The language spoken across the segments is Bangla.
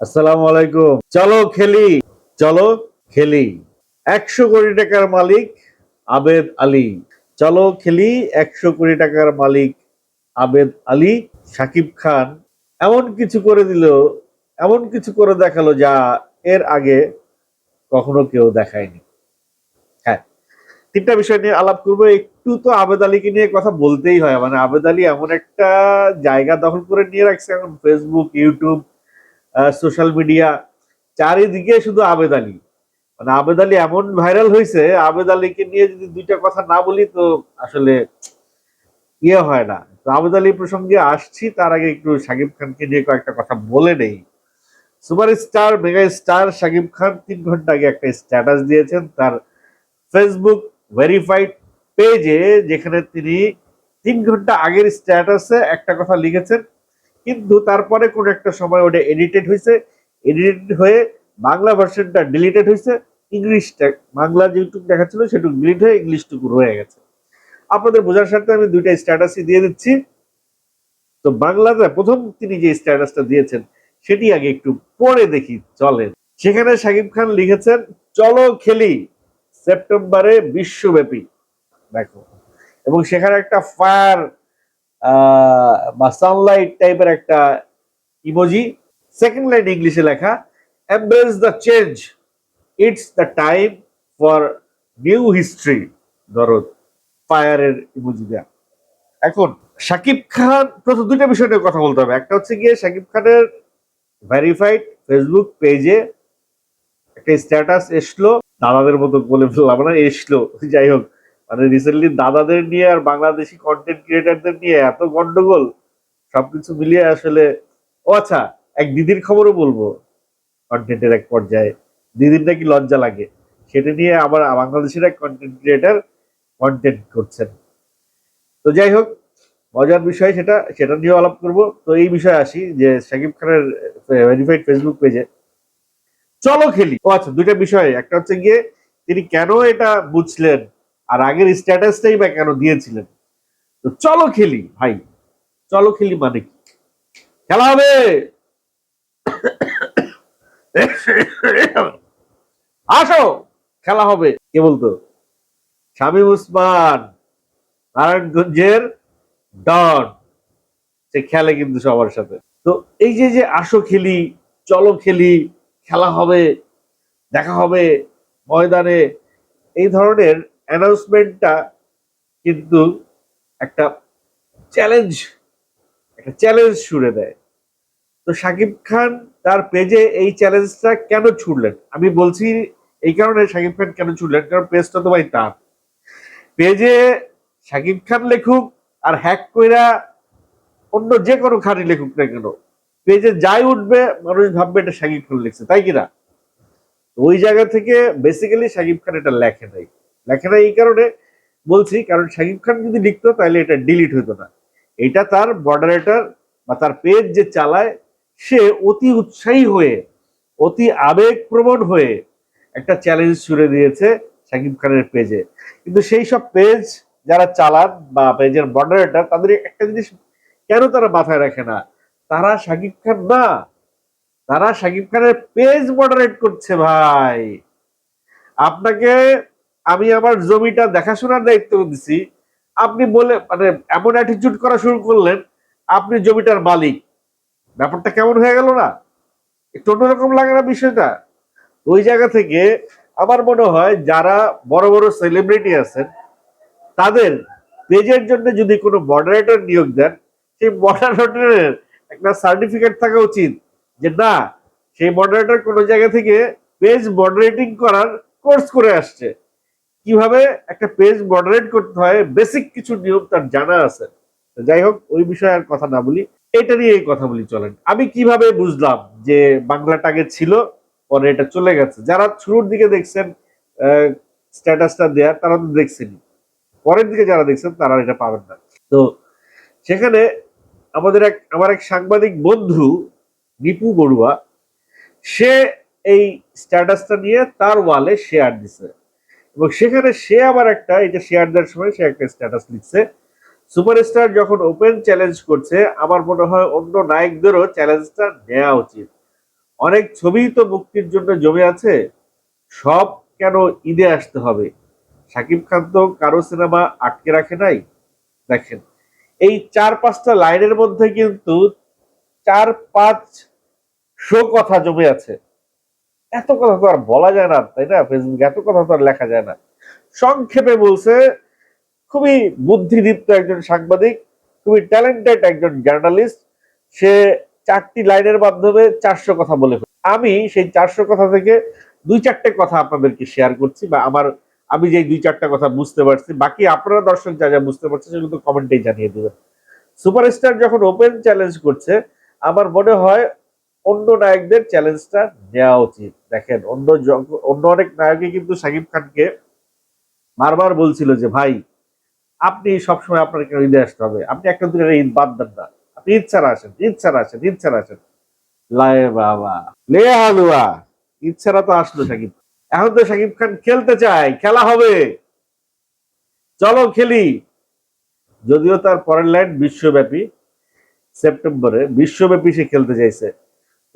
আসসালামু আলাইকুম। চলো খেলি চলো খেলি। একশো কোটি টাকার মালিক আবেদ আলী। চলো খেলি, একশো কোটি টাকার মালিক আবেদ আলী সাকিব খান। এমন কিছু করে দিল, এমন কিছু করে দেখাল যা এর আগে কখনো কেউ দেখায়নি। হ্যাঁ তিনটা বিষয় নিয়ে আলাপ করব। একটু তো আবেদ আলীকে নিয়ে কথা বলতেই হয়। মানে আবেদ আলী এমন একটা জায়গা দখল করে নিয়ে রাখছে এখন ফেসবুক ইউটিউব সোশ্যাল মিডিয়া চারিদিকে শুধু আবেদ আলী। মানে আবেদ আলী এমন ভাইরাল হয়েছে আবেদ আলীকে নিয়ে যদি দুইটা কথা না বলি তো আসলে ইয়ে হয় না। তো আবেদ আলী প্রসঙ্গে আসছি, তার আগে একটু শাকিব খানকে নিয়ে কয়েকটা কথা বলে নেই। Superstar mega star Shakib Khan তিন ঘণ্টা আগে একটা স্ট্যাটাস দিয়েছেন তার ফেসবুক ভেরিফাইড পেজে যেখানে তিনি তিন ঘণ্টা আগের স্ট্যাটাসে একটা কথা লিখেছেন কিন্তু তারপরে কোন একটা সময় ওটা এডিটেড হয়েছে এডিটেড হয়ে বাংলা ভার্সনটা ডিলিটেড হয়েছে ইংলিশটা বাংলা যেটুকু দেখাচ্ছিল সেটুকু ডিলিট হয়ে ইংলিশটুকু রয়ে গেছে। আপনাদের বোঝার স্বার্থে আমি দুইটা স্ট্যাটাসই দিয়ে দিচ্ছি। তো বাংলাতে প্রথম তিনি যে স্ট্যাটাসটা দিয়েছেন, সেটি আগে একটু পরে দেখি, চলেন। সেখানে শাকিব খান লিখেছেন, চলো খেলি সেপ্টেম্বরে বিশ্বব্যাপী। দেখো। এবং সেখানে একটা ফায়ার বা সানলাইট টাইপের একটা ইমোজি সেকেন্ড লাইন ইংলিশে লেখা embrace the change it's the time for new history ধরো ফায়ারের ইমোজি দেয়া। এখন শাকিব খান প্রথম দুইটা বিষয় নিয়ে কথা বলতে হবে। একটা হচ্ছে গিয়ে শাকিব খানের ভেরিফাইড ফেসবুক পেজে একটা স্ট্যাটাস এসলো। দাদাদের মতো বলে ফেললাম না, এসলো। যাই হোক মানে রিসেন্টলি দাদাদের নিয়ে আর বাংলাদেশি কন্টেন্ট ক্রিয়েটারদের নিয়ে এত গন্ডগোল, সবকিছু মিলিয়ে আসলে, ও আচ্ছা এক দিদির খবরও বলব কন্টেন্টের এক পর্যায়ে, দিদির নাকি লজ্জা লাগে, সেটা নিয়ে আবার বাংলাদেশের এক কন্টেন্ট ক্রিয়েটার কন্টেন্ট করছেন। তো যাই হোক, মজার বিষয় সেটা সেটা নিয়েও আলাপ করব। তো এই বিষয়ে আসি যে শাকিব খানের ভেরিফাইড ফেসবুক পেজে চলো খেলি। ও আচ্ছা দুইটা বিষয়, একটা হচ্ছে গিয়ে তিনি কেন এটা বুঝলেন? আর আগের স্ট্যাটাসটাই বা কেন দিয়েছিলেন? তো চলো খেলি, ভাই। চলো খেলি মানে কি? খেলা হবে! আসো! খেলা হবে। কে বলতো? শামীম উসমান, নারায়ণগঞ্জের ডন। সে খেলে কিন্তু সবার সাথে। তো এই যে যে আসো খেলি, চলো খেলি, খেলা হবে, দেখা হবে ময়দানে, এই ধরনের অ্যানাউন্সমেন্টটা কিন্তু একটা চ্যালেঞ্জ একটা চ্যালেঞ্জ ছুড়ে দেয়। তো শাকিব খান তার পেজে এই চ্যালেঞ্জটা কেন ছুড়লেন? আমি বলছি এই কারণে শাকিব খান কেন ছুড়লেন? কারণ পেজটা তো ভাই তার। পেজে শাকিব খান লেখুক আর হ্যাক কইরা অন্য যে কোনো খানি লেখুক না কেন, পেজে যাই উঠবে, মানুষ ভাববে এটা শাকিব খান লিখছে, তাই কিনা? ওই জায়গা থেকে বেসিক্যালি শাকিব খান এটা লেখে নাই। লেখে নাই এই কারণে বলছি, কারণ শাকিব খান যদি লিখতো, তাহলে এটা ডিলিট হতো না। এটা তার মডারেটর বা তার পেজ যে চালায়, সে অতি উৎসাহী হয়ে, অতি আবেগপ্রবণ হয়ে একটা চ্যালেঞ্জ ছুড়ে দিয়েছে শাকিব খানের পেজে কিন্তু সেই সব পেজ যারা চালান বা পেজের মডারেটর তাদের একটা জিনিস কেন তারা মাথায় রাখে না? তারা শাকিব খান না। তারা শাকিব খানের পেজ মডারেট করছে ভাই। আপনাকে আমি আমার জমিটা দেখাশোনার দায়িত্ব দিছি। আপনি বলে মানে এমন অ্যাটিটিউড করা শুরু করলেন, আপনি জমিটার মালিক। ব্যাপারটা কেমন হয়ে গেল না? একটু অন্যরকম লাগে না বিষয়টা? ওই জায়গা থেকে আমার মনে হয় যারা বড় বড় সেলিব্রিটি আছেন, তাদের পেজের জন্য যদি কোনো মডারেটর নিয়োগ দেন, সেই মডারেটরের একটা সার্টিফিকেট থাকা উচিত যে না, সেই মডারেটর কোনো জায়গা থেকে পেজ মডারেটিং করার কোর্স করে আসছে। কীভাবে একটা পেজ মডারেট করতে হয় বেসিক কিছু নিয়ম তার জানা আছে। যাই হোক, ওই বিষয়ে আর কথা না বলি। এটা নিয়ে কথা বলি, চলেন। আমি কীভাবে বুঝলাম যে বাংলাটা আগে ছিল, পরে এটা চলে গেছে? যারা শুরুর দিকে দেখছেন স্ট্যাটাসটা দেয়া, তারা তো দেখছেনই। পরের দিকে যারা দেখছেন, তারা এটা পাবেন না। তো সেখানে আমাদের এক, আমার এক সাংবাদিক বন্ধু, নিপু বড়ুয়া, সে এই স্ট্যাটাসটা নিয়ে তার ওয়ালে শেয়ার দিছে। এবং সেখানে সে আবার একটা এটা শেয়ার দেওয়ার সময় সে একটা স্ট্যাটাস লিখছে। সুপারস্টার যখন ওপেন চ্যালেঞ্জ করছে, আমার মনে হয় অন্য নায়কদেরও চ্যালেঞ্জটা নেওয়া উচিত। অনেক ছবি তো মুক্তির জন্য জমে আছে, সব কেন ঈদে আসতে হবে? শাকিব খান তো কারও সিনেমা আটকে রাখে নাই, দেখেন। এই চার পাঁচটা লাইনের মধ্যে কিন্তু চার পাঁচ শো কথা জমে আছে। এত কথা তো আর বলা যায় না, তাই না? ফেসবুকে এত কথা তো আর লেখা যায় না। সংক্ষেপে বলছে, খুবই বুদ্ধিদীপ্ত একজন সাংবাদিক, খুবই ট্যালেন্টেড একজন জার্নালিস্ট সে চারটি লাইনের মাধ্যমে চারশো কথা বলে আমি সেই চারশো কথা থেকে দুই চারটে কথা আপনাদেরকে শেয়ার করছি, বা আমার, আমি যে দুই চারটা কথা বুঝতে পারছি, বাকি আপনারা দর্শক যা যা বুঝতে পারছেন সেগুলো তো কমেন্টেই জানিয়ে দেবেন। সুপারস্টার যখন ওপেন চ্যালেঞ্জ করছে, আমার মনে হয় অন্য নায়কদের চ্যালেঞ্জটা নেওয়া উচিত। দেখেন, অন্য অন্য অনেক নায়কই কিন্তু শাকিব খানকে বারবার বলছিল যে, ভাই, আপনি সবসময় আপনার কেন ঈদে আসতে হবে? আপনি একটা দিনের ঈদ বাদ দেন না। আপনি ঈদ ছাড়া আসেন, ঈদ ছাড়া আসেন, ঈদ ছাড়া আসেন। লায়ে বাবা। লে হালুয়া। ঈদ ছাড়া তো আসলো শাকিব এখন তো শাকিব খান খেলতে চায়, খেলা হবে। চলো খেলি। যদিও তার পরের লাইন বিশ্বব্যাপী, সেপ্টেম্বরে বিশ্বব্যাপী সে খেলতে চাইছে।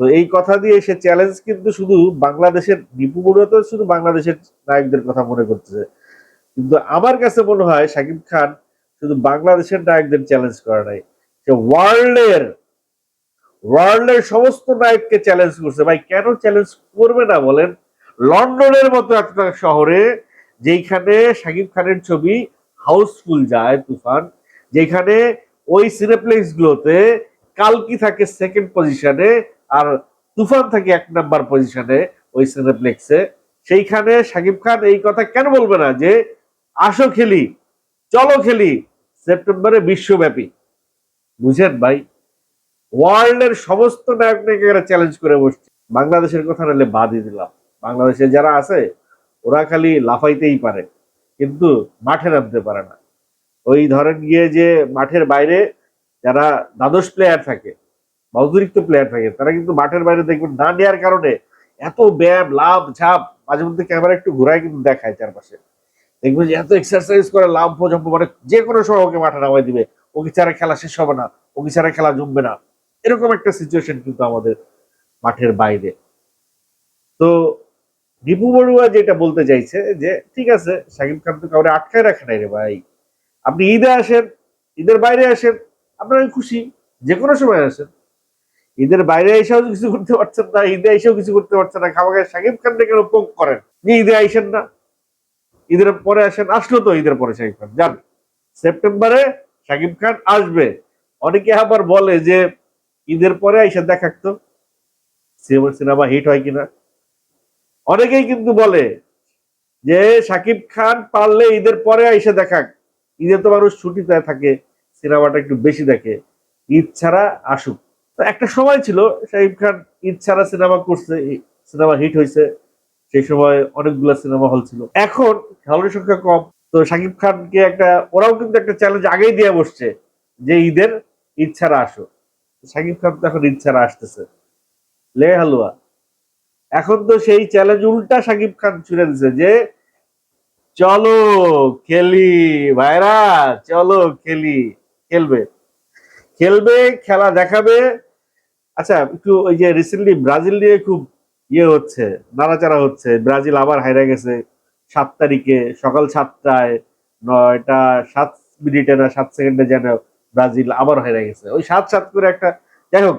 তো এই কথা দিয়ে সে চ্যালেঞ্জ কিন্তু শুধু বাংলাদেশের দীপু বড়ুয়া তো শুধু বাংলাদেশের নায়কদের কথা মনে করতেছে। কিন্তু আমার কাছে মনে হয় শাকিব খান শুধু বাংলাদেশের নায়কদের চ্যালেঞ্জ করে নাই। সে ওয়ার্ল্ডের ওয়ার্ল্ডের সমস্ত নায়ককে চ্যালেঞ্জ করছে। ভাই, কেন চ্যালেঞ্জ করবে না বলেন? লন্ডনের মতো একটা শহরে যেখানে শাকিব খানের ছবি হাউসফুল যায়, তুফান যেখানে ওই সিনেপ্লেক্স গুলোতে কালকি থাকে সেকেন্ড পজিশনে আর তুফান থাকে এক নাম্বার পজিশনে ওই সিনেপ্লেক্সে। সেইখানে শাকিব খান এই কথা কেন বলবে না যে, আসো খেলি, চলো খেলি, সেপ্টেম্বরে বিশ্বব্যাপী। বুঝেন ভাই, ওয়ার্ল্ডের সমস্ত নায়ক নায়িকারা চ্যালেঞ্জ করে বসছে। বাংলাদেশের কথা নাহলে বাদই দিলাম। বাংলাদেশে যারা আছে, ওরা খালি লাফাইতেই পারে, কিন্তু মাঠে নামতে পারে না। ওই ধরেন গিয়ে যে মাঠের বাইরে যারা দ্বাদশ প্লেয়ার থাকে বা অতিরিক্ত প্লেয়ার থাকে তারা কিন্তু মাঠের বাইরে দেখবেন না নেওয়ার কারণে এত ব্যায়াম লাভ ঝাপ, মাঝে মধ্যে ক্যামেরা একটু ঘুরায় কিন্তু দেখায় চারপাশে। দেখবেন যে এত এক্সারসাইজ করে লাভ জম্প মানে যে কোনো সময় ওকে মাঠে নামাই দিবে। ওকে ছাড়া খেলা শেষ হবে না, ওকে ছাড়া খেলা জমবে না। এরকম একটা সিচুয়েশন কিন্তু আমাদের মাঠের বাইরে। তো দীপু বড়ুয়া যেটা বলতে চাইছে যে, ঠিক আছে, শাকিব খান তো কাউরে আটকায় রাখে নাই রে ভাই। আপনি ঈদে আসেন, ঈদের বাইরে আসেন আপনারা খুশি। যে কোনো সময় আসেন। ঈদের বাইরে এসেও কিছু করতে পারছেন না, ঈদে এসেও কিছু করতে পারছেন না। খামাকে শাকিব খানকে কেন পোক করেন? যে ঈদে আইসেন না। ঈদের পরে আসেন, আসলো তো ঈদের পরে শাকিব খান। যান, সেপ্টেম্বরে সাকিব খান আসবে। অনেকে আবার বলে যে, ঈদের পরে আইসা দেখাতো সিনেমা হিট হয় কিনা। অনেকেই কিন্তু বলে যে সাকিব খান পারলে ঈদের পরে আইসা দেখাক ঈদে তো মানুষ ছুটিতে থাকে, সিনেমাটা একটু বেশি দেখে। ঈদ ছাড়া আসুক। একটা সময় ছিল শাকিব খান ঈদ ছাড়া সিনেমা করছে সিনেমা হিট হয়েছে, সেই সময় অনেকগুলো সিনেমা হল ছিল। এখন হলের সংখ্যা কম, তো শাকিব খানকে একটা, ওরাও কিন্তু একটা চ্যালেঞ্জ আগেই দিয়ে বসছে, যে ঈদের ঈদ ছাড়া আসো। শাকিব খান তো এখন ঈদ ছাড়া আসতেছে। লে হালুয়া। এখন তো সেই চ্যালেঞ্জ উল্টা শাকিব খান ছুড়ে দিছে, যে চলো খেলি, ভাইরা, চলো খেলি, খেলবে। খেলবে, খেলা দেখাবে আচ্ছা একটু ওই যে রিসেন্টলি ব্রাজিল নিয়ে খুব ইয়ে হচ্ছে, নাড়াচাড়া হচ্ছে। ব্রাজিল আবার হাইরা গেছে সাত তারিখে, সকাল সাতটায়, নয়টা সাত মিনিটে না, সাত সেকেন্ডে যেন ব্রাজিল আবার হাইরা গেছে। ওই সাত সাত করে একটা, যাই হোক,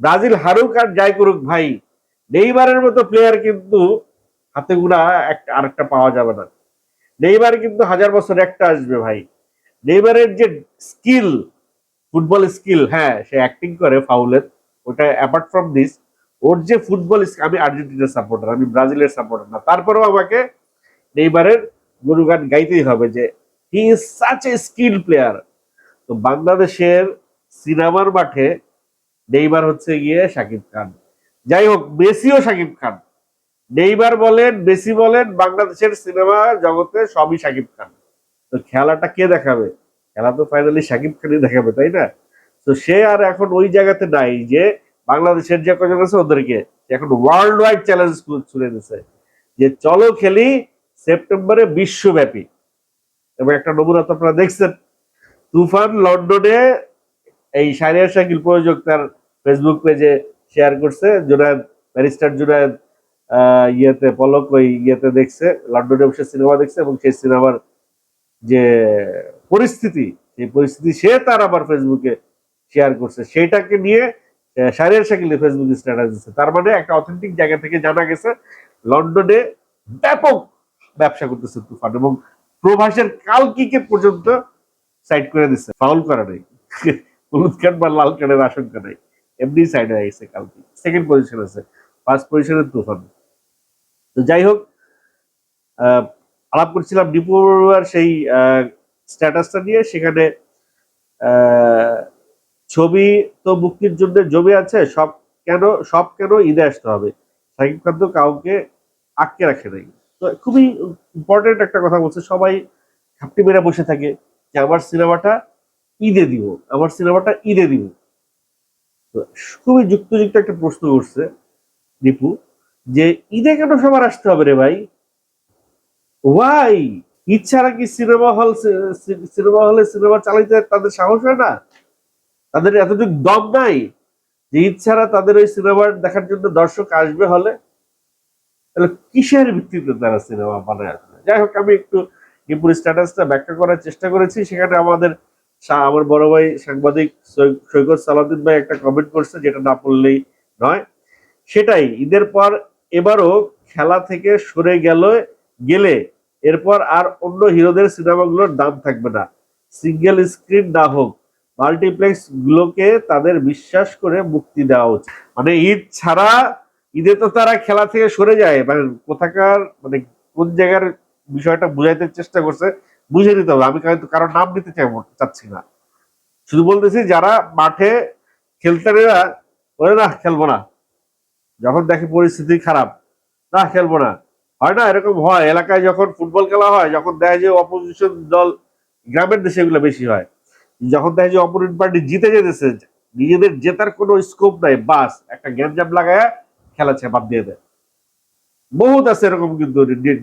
ব্রাজিল হারুক আর যাই করুক ভাই, নেইমারের মতো প্লেয়ার কিন্তু হাতে গুড়া একটা আরেকটা পাওয়া যাবে না। নেইমার কিন্তু হাজার বছর একটা আসবে ভাই। নেইমারের যে স্কিল ফুটবল স্কিল হ্যাঁ সে অ্যাক্টিং করে ফাউলের ওটা অ্যাপার্ট ফ্রম দিস ওর যে ফুটবল আমি আর্জেন্টিনার সাপোর্টার আমি ব্রাজিলের সাপোর্টার না। তারপরেও আমাকে নেইমারের গুরুগান গাইতেই হবে যে he is such a skill player তো বাংলাদেশের সিনেমার মাঠে নেইমার হচ্ছে গিয়ে শাকিব খান। যাই হোক, মেসিও শাকিব খান। নেইমার বলেন, মেসি বলেন, বাংলাদেশের সিনেমা জগতে সবই শাকিব খান। তো খেলাটা কে দেখাবে? খেলা তো ফাইনালি শাকিব খানই দেখাবে, তাই না? তো সে আর এখন ওই জায়গাতে নাই যে বাংলাদেশের যে কজন আছে ওদেরকে এখন ওয়ার্ল্ড ওয়াইড চ্যালেঞ্জ ছুড়ে দিছে। যে চলো খেলি সেপ্টেম্বরে বিশ্বব্যাপী। এবং একটা নমুনা তো আপনারা দেখছেন। তুফান লন্ডনে এই সারিয়ার শাকিল প্রযোজক তার ফেসবুক পেজে শেয়ার করছে। জোনায়দ, ব্যারিস্টার জুনায়দ ইয়েতে, পলক ওই ইয়েতে দেখছে। লন্ডনে বসে সিনেমা দেখছে এবং সেই সিনেমার যে পরিস্থিতি, সেই পরিস্থিতি সে তার আবার ফেসবুকে শেয়ার করছে। সেটাকে নিয়ে শাহরিয়ার শাকিলে ফেসবুকে স্ট্যাটাস দিচ্ছে তার মানে একটা অথেন্টিক জায়গা থেকে জানা গেছে, লন্ডনে ব্যাপক ব্যবসা করতেছে তুফান এবং প্রভাসের কালকিকে পর্যন্ত সাইড করে দিচ্ছে ফাউল করা নেই। হলুদ কার্ড বা লাল কার্ডের আশঙ্কা নেই। এমনি সাইড হয়ে গেছে কালকি। সেকেন্ড পজিশন আছে। ফার্স্ট পজিশনের তুফান। তো যাই হোক আলাপ করছিলাম বড়ুয়ার সেই স্ট্যাটাসটা নিয়ে। সেখানে ছবি তো মুক্তির জন্য জমে আছে, সব কেন সব কেন ঈদে আসতে হবে? শাকিব খান তো কাউকে আটকে রাখে নাই। তো খুবই ইম্পর্টেন্ট একটা কথা বলছে, সবাই খাপটি মেরে বসে থাকে যে আমার সিনেমাটা ঈদে দিব, আমার সিনেমাটা ঈদে দিব। খুবই যুক্তযুক্ত একটা প্রশ্ন করছে দীপু, যে ঈদে কেন সবার আসতে হবে রে ভাই? ওয়াই ছাড়া কি সিনেমা হল সিনেমা হলে সিনেমা চালাইতে তাদের সাহস হয় না? তাদের এতটুকু দম নাই যে ঈদ ছাড়া তাদের ওই সিনেমা দেখার জন্য দর্শক আসবে হলে, তাহলে কিসের ভিত্তিতে তারা সিনেমা বানায়? আসবে যাই হোক, আমি একটু দীপুর স্ট্যাটাসটা ব্যাখ্যা করার চেষ্টা করেছি। সেখানে আমাদের আমার বড় ভাই সাংবাদিক সৈকত সালাউদ্দিন ভাই একটা কমেন্ট করছে যেটা না পড়লেই নয়। সেটাই, ঈদের পর এবারও খেলা থেকে সরে গেল, গেলে এরপর আর অন্য হিরোদের সিনেমাগুলোর দাম থাকবে না। সিঙ্গেল স্ক্রিন না হোক মাল্টিপ্লেক্স গুলোকে তাদের বিশ্বাস করে মুক্তি দেওয়া উচিত। মানে ঈদ ছাড়া, ঈদে তো তারা খেলা থেকে সরে যায়। মানে কোথাকার মানে কোন জায়গার বিষয়টা বুঝাইতে চেষ্টা করছে, বুঝে নিতে হবে। আমি কিন্তু কারোর নাম নিতে চাই চাচ্ছি না। শুধু বলতেছি, যারা মাঠে খেলতে নেরা বলে, না, খেলব না। যখন দেখে পরিস্থিতি খারাপ, না, খেলব না। হয় না, এরকম হয়। এলাকায় যখন ফুটবল খেলা হয়, যখন দেখে যে অপোজিশন দল, গ্রামের দেশে এগুলো বেশি হয়। যখন দেখে যে অপোনেন্ট পার্টি জিতে যেতেছে, নিজেদের জেতার কোনো স্কোপ নাই, বাস একটা গ্যাঞ্জাম লাগায় খেলা বাদ দিয়ে দেয়। বহুত আছে এরকম কিন্তু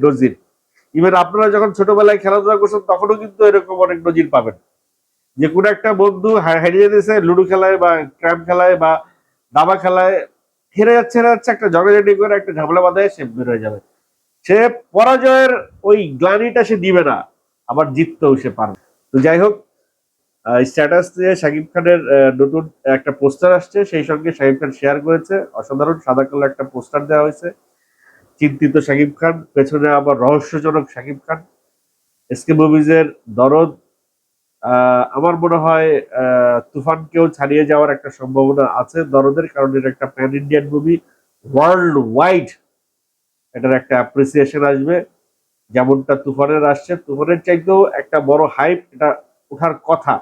নজির। ইভেন আপনারা যখন ছোটবেলায় খেলাধুলা করছেন, তখনও কিন্তু এরকম অনেক নজির পাবেন। যে কোনো একটা বন্ধু হারিয়ে দিয়েছে লুডো খেলায় বা ক্র্যাম খেলায় বা দাবা খেলায়, হেরে যাচ্ছে হেরে যাচ্ছে, একটা ঝগড়াঝাটি করে একটা ঝামেলা বাঁধায় সে বের হয়ে যাবে। সে পরাজয়ের ওই গ্লানিটা সে দিবে না, আবার জিততেও সে পারবে। তো যাই হোক স্ট্যাটাস দিয়ে শাকিব খানের নতুন একটা পোস্টার আসছে। সেই সঙ্গে শাকিব খান শেয়ার করেছে। অসাধারণ সাদা কালো একটা পোস্টার দেওয়া হয়েছে। চিন্তিত শাকিব খান, পেছনে আবার রহস্যজনক শাকিব খান। এসকে মুভিজের দরদ আমার মনে হয় তুফানকেও ছাড়িয়ে যাওয়ার একটা সম্ভাবনা আছে। দরদের কারণ এটা একটা pan Indian movie world wide এটার একটা অ্যাপ্রিসিয়েশন আসবে। যেমনটা তুফানের আসছে। তুফানের চাইতেও একটা বড় হাইপ এটা ওঠার কথা।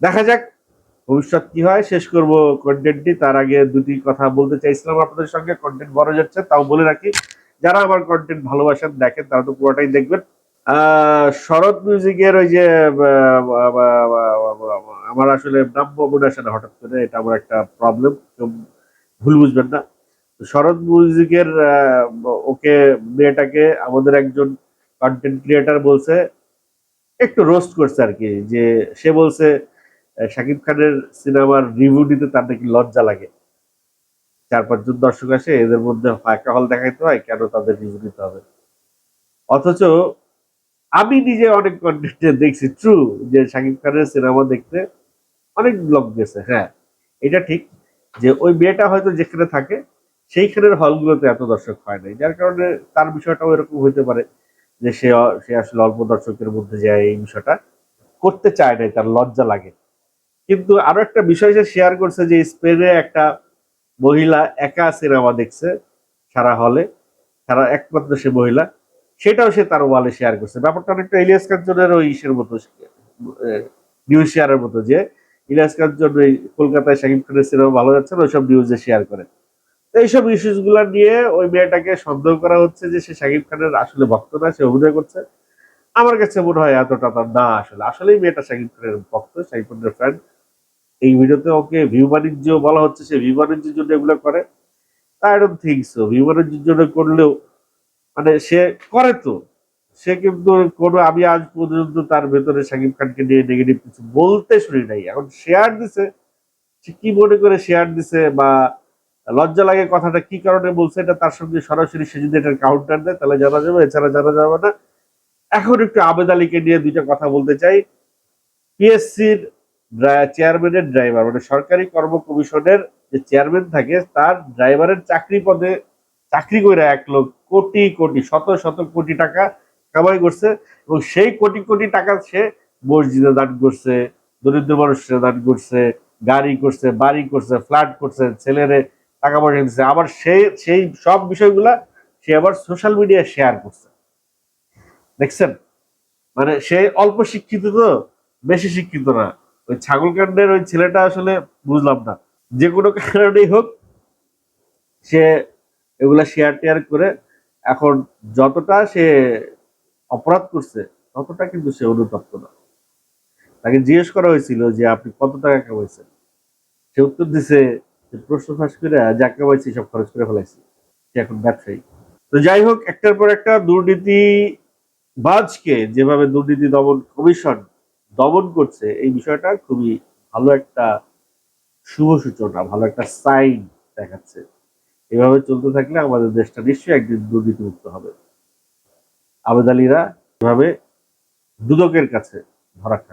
দেখা যাক ভবিষ্যৎ কি হয়। শেষ করব কন্টেন্টটি তার আগে দুটি কথা বলতে চাইছিলাম আপনাদের সঙ্গে। কন্টেন্ট বড় যাচ্ছে, তাও বলে রাখি। যারা আমার কন্টেন্ট ভালোবাসেন, দেখেন, তারা তো পুরোটাই দেখবেন। শরৎ মিউজিকের ওই যে আমার আসলে নাম মনে আসে না হঠাৎ করে এটা আমার একটা প্রবলেম ভুল বুঝবেন না। শরৎ মিউজিকের ওকে, মেয়েটাকে আমাদের একজন কন্টেন্ট ক্রিয়েটার বলছে একটু রোস্ট করছে আর কি যে সে বলছে শাকিব খানের সিনেমার রিভিউ দিতে তার নাকি লজ্জা লাগে। চার পাঁচজন দর্শক আসে, এদের মধ্যে ফাঁকা হল দেখাইতে হয়, কেন তাদের রিভিউ দিতে হবে? অথচ আমি নিজে অনেক কন্টেন্টে দেখছি ট্রু যে শাকিব খানের সিনেমা দেখতে অনেক ব্লগ গেছে হ্যাঁ এটা ঠিক, যে ওই মেয়েটা হয়তো যেখানে থাকে, সেইখানের হলগুলোতে এত দর্শক হয় নাই, যার কারণে তার বিষয়টাও এরকম হইতে পারে। যে সে সে আসলে অল্প দর্শকের মধ্যে যায় এই বিষয়টা করতে চায় নাই, তার লজ্জা লাগে। কিন্তু আরও একটা বিষয় সে শেয়ার করছে যে স্পেনে একটা মহিলা একা সিনেমা দেখছে, সারা হলে। সারা একমাত্র সে মহিলা। সেটাও সে তার ওয়ালে শেয়ার করছে। ব্যাপারটা অনেকটা ইলিয়াস কাঞ্চনের ওই ইসের মতো নিউজ শেয়ারের মতো যে, ইলিয়াস কাঞ্চন ওই কলকাতায় শাকিব খানের সিনেমা ভালো যাচ্ছে না, ওইসব নিউজে শেয়ার করে। এইসব ইস্যুসগুলা নিয়ে ওই মেয়েটাকে সন্দেহ করা হচ্ছে যে সে শাকিব খানের আসলে ভক্ত না, সে অভিনয় করছে। আমার কাছে মনে হয় এতটা তার না আসলে। আসলেই মেয়েটা শাকিব খানের ভক্ত শাকিব খানের ফ্যান এই ভিডিওতে ওকে ভিউ বাণিজ্য বলা হচ্ছে, সে ভিউ বাণিজ্যের জন্য এগুলো করে। I don't think so view বাণিজ্যের জন্য করলেও মানে সে করে তো। সে কিন্তু কোনো আমি আজ পর্যন্ত তার ভেতরে শাকিব খানকে নিয়ে নেগেটিভ কিছু বলতে শুনি নাই। এখন শেয়ার দিছে। সে কি মনে করে শেয়ার দিছে বা লজ্জা লাগে কথাটা, কি কারণে বলছে এটা? তার সঙ্গে সরাসরি সে যদি এটার কাউন্টার দেয়, তাহলে জানা যাবে, এছাড়া জানা যাবে না। এখন একটু আবেদ আলীকে নিয়ে দুইটা কথা বলতে চাই। পিএসসির চেয়ারম্যানের ড্রাইভার মানে সরকারি কর্ম কমিশনের যে চেয়ারম্যান থাকে, তার ড্রাইভারের চাকরি পদে চাকরি করে এক লোক কোটি কোটি, শত শত কোটি টাকা কামাই করছে এবং সেই কোটি কোটি টাকা সে মসজিদে দান করছে, দরিদ্র মানুষের দান করছে, গাড়ি করছে, বাড়ি করছে ফ্ল্যাট করছে, ছেলেরে টাকা পয়সা দিচ্ছে আবার সেই সেই সব বিষয়গুলা সে আবার সোশ্যাল মিডিয়ায় শেয়ার করছে। দেখছেন? মানে সে অল্প শিক্ষিত তো, বেশি শিক্ষিত না। ওই ছাগলকাণ্ডের ওই ছেলেটা আসলে বুঝলাম না। যে কোনো কারণেই হোক, সে এগুলা শেয়ার টেয়ার করে এখন যতটা সে অপরাধ করছে, ততটা কিন্তু সে অনুতপ্ত না। তাকে জিজ্ঞেস করা হয়েছিল যে, আপনি কত টাকা কামাইছেন? সে উত্তর দিছে প্রশ্ন ফাঁস করে যা কামাইছি সব খরচ করে ফেলাইছি। এখন ব্যবসায়ী। তো যাই হোক, একটার পর একটা দুর্নীতি বাজকে যেভাবে দুর্নীতি দমন কমিশন দমন করছে, এই বিষয়টা খুবই ভালো একটা শুভ সূচনা, ভালো একটা সাইন দেখাচ্ছে। এভাবে চলতে থাকলে আমাদের দেশটা নিশ্চয়ই একদিন দুর্নীতিমুক্ত হবে। আবেদ এভাবে দুদকের কাছে ধরা খাক।